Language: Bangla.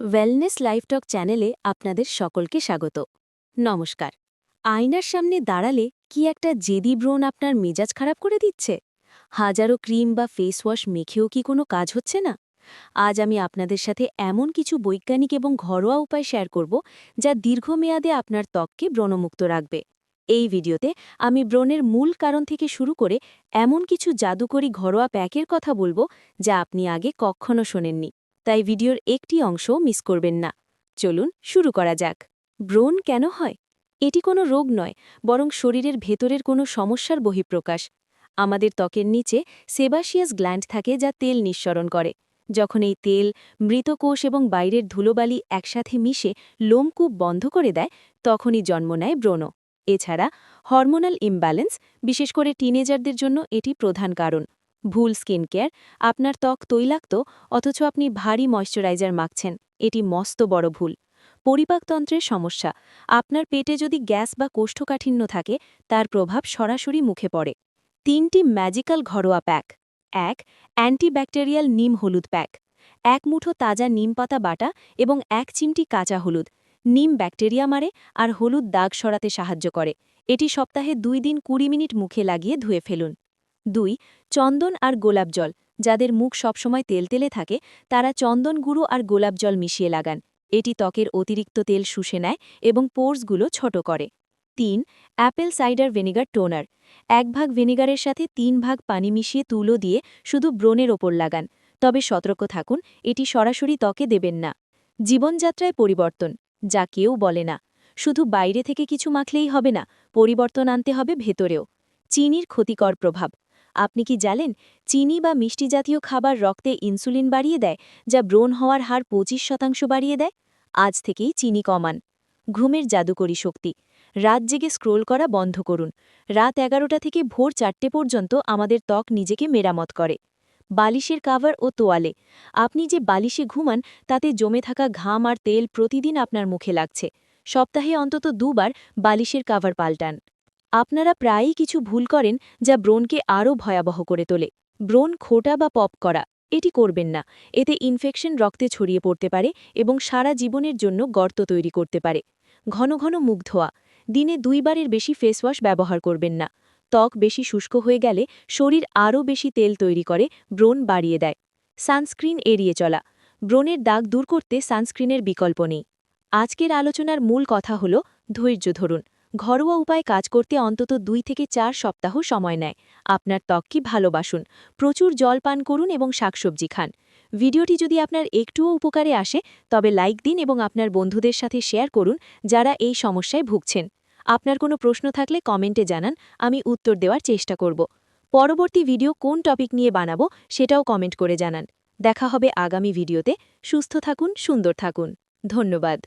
ওয়েলনেস লাইফটক চ্যানেলে আপনাদের সকলকে স্বাগত। নমস্কার। আয়নার সামনে দাঁড়ালে কি একটা জেদি ব্রণ আপনার মেজাজ খারাপ করে দিচ্ছে? হাজারো ক্রিম বা ফেস ওয়াশ মেখেও কি কোনো কাজ হচ্ছে না? আজ আমি আপনাদের সাথে এমন কিছু বৈজ্ঞানিক এবং ঘরোয়া উপায় শেয়ার করব যা দীর্ঘমেয়াদে আপনার ত্বককে ব্রণমুক্ত রাখবে। এই ভিডিওতে আমি ব্রণের মূল কারণ থেকে শুরু করে এমন কিছু জাদুকরী ঘরোয়া প্যাকের কথা বলব যা আপনি আগে কখনো শোনেননি। তাই ভিডিওর একটি অংশ মিস করবেন না। চলুন শুরু করা যাক। ব্রণ কেন হয়? এটি কোনো রোগ নয়, বরং শরীরের ভেতরের কোনো সমস্যার বহিঃপ্রকাশ। আমাদের ত্বকের নিচে সেবাসিয়াস গ্ল্যান্ড থাকে যা তেল নিঃসরণ করে। যখন এই তেল, মৃতকোষ এবং বাইরের ধুলোবালি একসাথে মিশে লোমকূপ বন্ধ করে দেয়, তখনই জন্ম নেয় ব্রণ। এছাড়া হরমোনাল ইমব্যালেন্স, বিশেষ করে টিনেজারদের জন্য এটি প্রধান কারণ। ভুল স্কিন কেয়ার, আপনার ত্বক তৈলাক্ত অথচ আপনি ভারী ময়শ্চারাইজার মাখছেন, এটি মস্ত বড় ভুল। পরিপাকতন্ত্রের সমস্যা, আপনার পেটে যদি গ্যাস বা কোষ্ঠকাঠিন্য থাকে, তার প্রভাব সরাসরি মুখে পড়ে। তিনটি ম্যাজিক্যাল ঘরোয়া প্যাক। এক, অ্যান্টিব্যাকটেরিয়াল নিম হলুদ প্যাক। এক মুঠো তাজা নিম পাতা বাটা এবং এক চিমটি কাঁচা হলুদ। নিম ব্যাকটেরিয়া মারে আর হলুদ দাগ সরাতে সাহায্য করে। এটি সপ্তাহে দুই দিন কুড়ি মিনিট মুখে লাগিয়ে ধুয়ে ফেলুন। দুই, চন্দন আর গোলাপ জল। যাদের মুখ সবসময় তেলতেলে থাকে, তারা চন্দন গুঁড়ো আর গোলাপ জল মিশিয়ে লাগান। এটি ত্বকের অতিরিক্ত তেল শুষে নেয় এবং পোর্সগুলো ছোট করে। তিন, অ্যাপেল সাইডার ভিনেগার টোনার। এক ভাগ ভিনেগারের সাথে তিন ভাগ পানি মিশিয়ে তুলো দিয়ে শুধু ব্রণের ওপর লাগান। তবে সতর্ক থাকুন, এটি সরাসরি ত্বকে দেবেন না। জীবনযাত্রায় পরিবর্তন, যা কেউ বলে না। শুধু বাইরে থেকে কিছু মাখলেই হবে না, পরিবর্তন আনতে হবে ভেতরেও। চিনির ক্ষতিকর প্রভাব। আপনি কি জানেন, চিনি বা মিষ্টি জাতীয় খাবার রক্তে ইনসুলিন বাড়িয়ে দেয়, যা ব্রণ হওয়ার হার পঁচিশ শতাংশ বাড়িয়ে দেয়? আজ থেকেই চিনি কমান। ঘুমের জাদুকরী শক্তি। রাত জেগে স্ক্রোল করা বন্ধ করুন। রাত এগারোটা থেকে ভোর চারটে পর্যন্ত আমাদের ত্বক নিজেকে মেরামত করে। বালিশের কাভার ও তোয়ালে। আপনি যে বালিশে ঘুমান, তাতে জমে থাকা ঘাম আর তেল প্রতিদিন আপনার মুখে লাগছে। সপ্তাহে অন্তত দুবার বালিশের কাভার পাল্টান। আপনারা প্রায়ই কিছু ভুল করেন যা ব্রণকে আরও ভয়াবহ করে তোলে। ব্রণ খোটা বা পপ করা, এটি করবেন না। এতে ইনফেকশন রক্তে ছড়িয়ে পড়তে পারে এবং সারা জীবনের জন্য গর্ত তৈরি করতে পারে। ঘন ঘন মুখ ধোয়া, দিনে দুইবারের বেশি ফেসওয়াশ ব্যবহার করবেন না। ত্বক বেশি শুষ্ক হয়ে গেলে শরীর আরও বেশি তেল তৈরি করে, ব্রণ বাড়িয়ে দেয়। সানস্ক্রিন এড়িয়ে চলা, ব্রণের দাগ দূর করতে সানস্ক্রিনের বিকল্প নেই। আজকের আলোচনার মূল কথা হল ধৈর্য ধরুন। ঘরোয়া উপায় কাজ করতে অন্তত দুই থেকে চার সপ্তাহ সময় নেয়। আপনার ত্বককে ভালোবাসুন প্রচুর জল পান করুন এবং শাকসবজি খান। ভিডিওটি যদি আপনার একটুও উপকারে আসে, তবে লাইক দিন এবং আপনার বন্ধুদের সাথে শেয়ার করুন যারা এই সমস্যায় ভুগছেন। আপনার কোনো প্রশ্ন থাকলে কমেন্টে জানান, আমি উত্তর দেওয়ার চেষ্টা করব। পরবর্তী ভিডিও কোন টপিক নিয়ে বানাবো সেটাও কমেন্ট করে জানান। দেখা হবে আগামী ভিডিওতে। সুস্থ থাকুন, সুন্দর থাকুন। ধন্যবাদ।